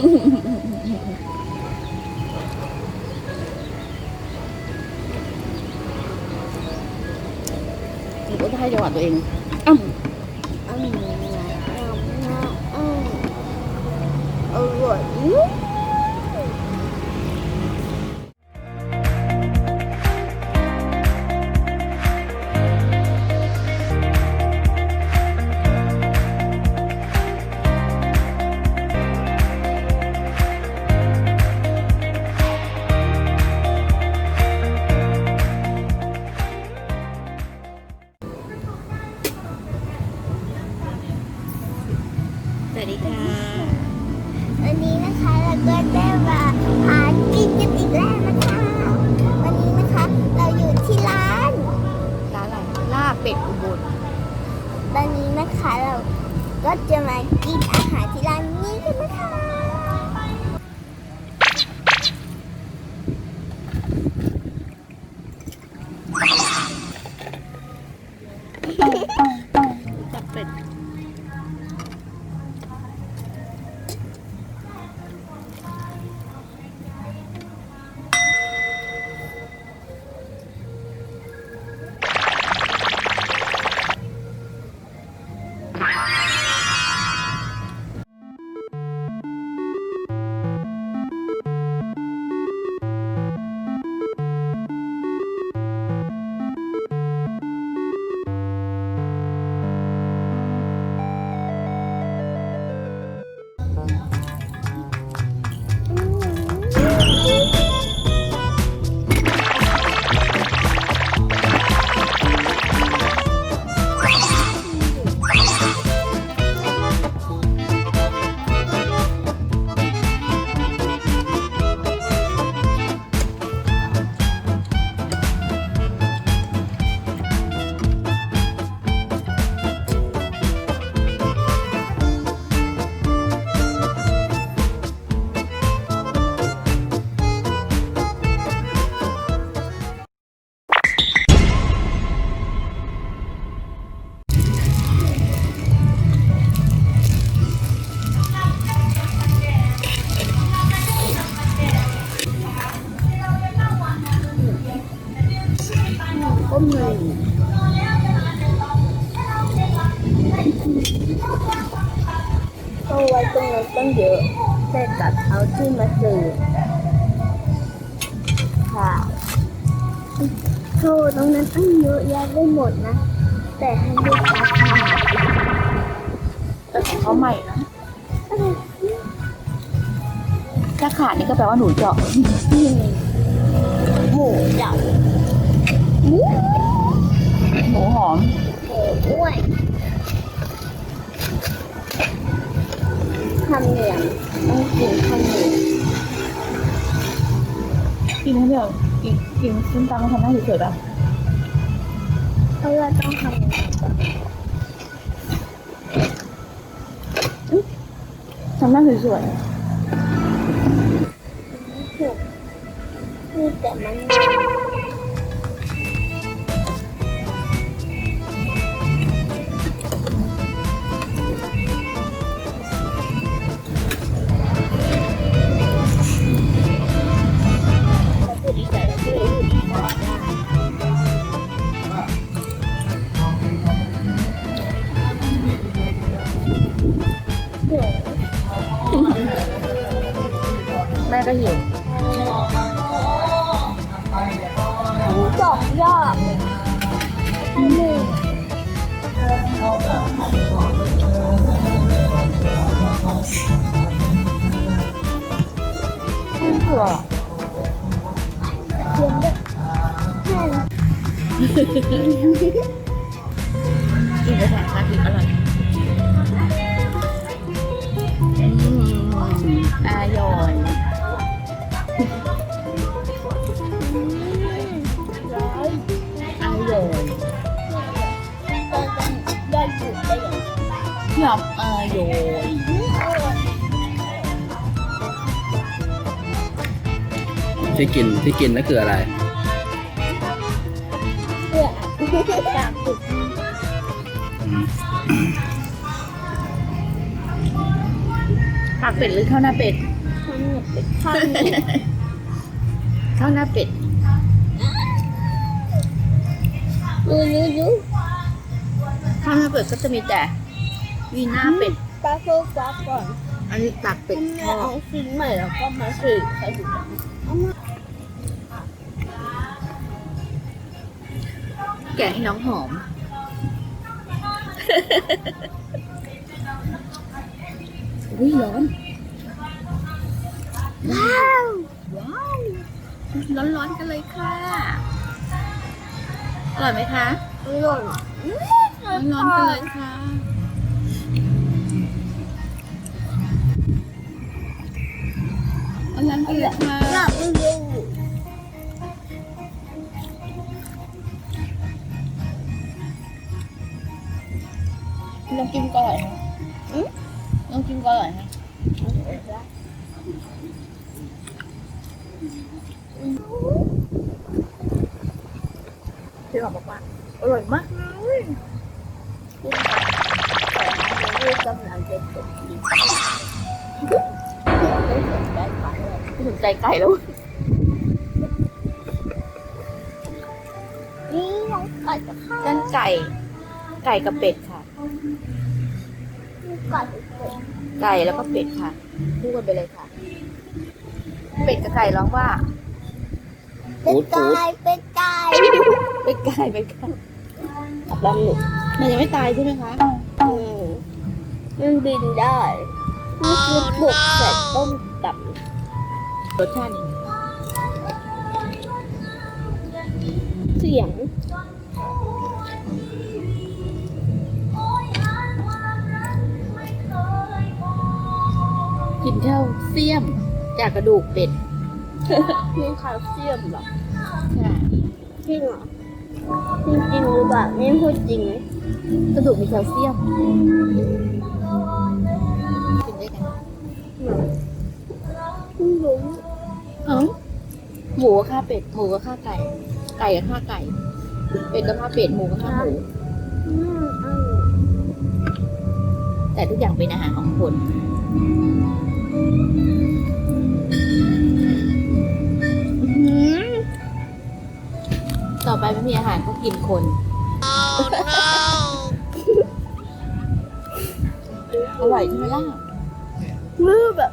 ก็ให้จังหวัดตัวเอง ดีค่ะ วันนี้นะคะเราก็ได้มาหากินกันอีกแล้วนะคะ วันนี้นะคะเราอยู่ที่ร้านร้านอะไรลาบเป็ดอุบลตอนนี้นะคะเราก็จะมากินอาหารที่ร้านนี้กันนะคะ ก็มีก็ไว้ตรงนั้นตั้งเยอะแต่กลับเอาที่มาสื่อค่ะโทษตรงนั้นตั้งเยอะแยะได้หมดนะ แต่ให้ลูกค้าทานแต่ของเขาใหม่นะถ้าขาดนี่ก็แปลว่าหนูเจาะหมูเจ้าหมู หมูหอมอ้วยคำเหนียงต้องกินคำเหนียงกินทั้งเดียวกินกินส้มตำมาทำหน้าเฉยๆป่ะเพราะว่าต้องทำเหนียงก่อนทำหน้าสวยถูกคือแต่มัน ก็หิวสองยอดหนึ่งไม่เผื่อเทียมด้วยกินกระแสชาพริอร่อยอืมอร่อย อมอร่อยที่กินที่กินนั่นคืออะไร เพื่อสามสิบผักเป็ดหรือข้าวหน้าเป็ด ข้าวเหนียวเป็นข้าวเหนียวข้าวหน้าเป็ดยูยูยูถ้าไม่เปิดก็จะมีแต่ วีน่าเป็ดปลาโฟกัสก่อนอันนี้ตักเป็ดแม่ทอเอาดชิ้นใหม่แล้วก็มาสื่อใครถูกเอามาแกะให้น้องหอม อุ้ยร้อน ว้าว ว้าว ร้อนๆกันเลยค่ะ อร่อยไหมคะ อร่อย ร้อนๆกันเลยค่ะ อนๆกันเลยค่ะอยากไปดูน้ำจิ้มก็อร่อยนะน้ำจิ้มก็อร่อยนะพี่หอมบอกว่าอร่อยมากเลยแต่ดูกำลังจะตกดี ไม่สนใจขายเลยไม่สนใจไก่แล้ว นี่น้องไก่จะเข้านั่นไก่ ไก่กับเป็ดค่ะ ไก่เลยไก่แล้วก็เป็ดค่ะคู่กันไปเลยค่ะ เป็ดกับไก่ร้องว่า เป็นไก่เป็นไก่เป็ดไก่เป็ดไก่กับลำหนุมันยังไม่ตายใช่ไหมคะอืมมันบินได้นี่คือปลุกเสร็จต้มต รสชาตินี้ำเสียง กินข้าวเสี้ยม จากกระดูกเป็ดมีแคลเซียมเหรอค่ะจริงเหรอจริงจริงหรือเปล่านี่พูดจริงไหมกระดูกมีแคลเซียมกินด้วยกันไม่รู้ เอ้าหมูกับข้าวเป็ด หมูกับข้าวไก่ ไก่กับข้าวไก่ เป็ดกับข้าวเป็ด หมูกับข้าวหมู อืมอืมแต่ทุกอย่างเป็นอาหารของคนต่อไปไม่มีอาหารก็กินคน อร่อยใช่ไหมล่ะ มือแบบ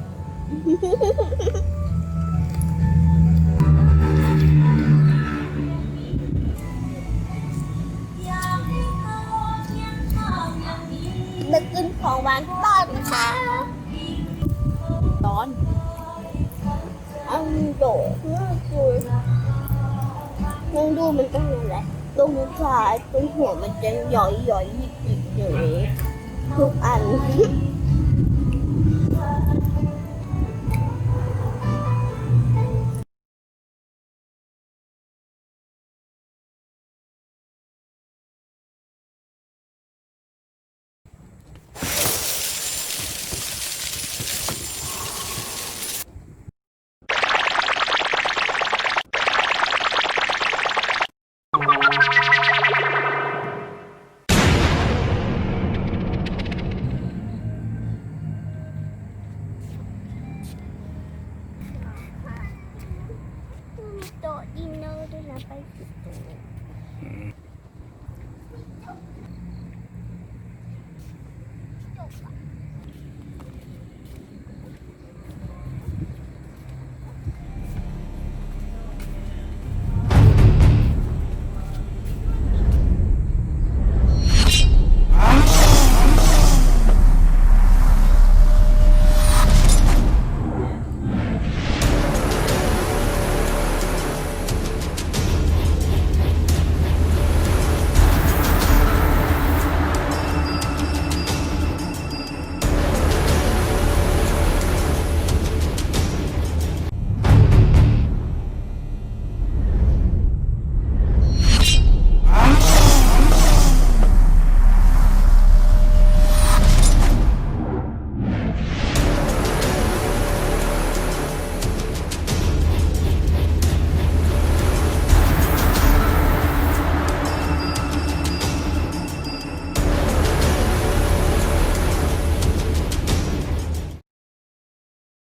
มองดูมันก็นั่นแหละตรงซ้ายตรงหัวมันจะหย่อยหย่อยๆยิบยิบอยู่ทุกอัน Bye-bye.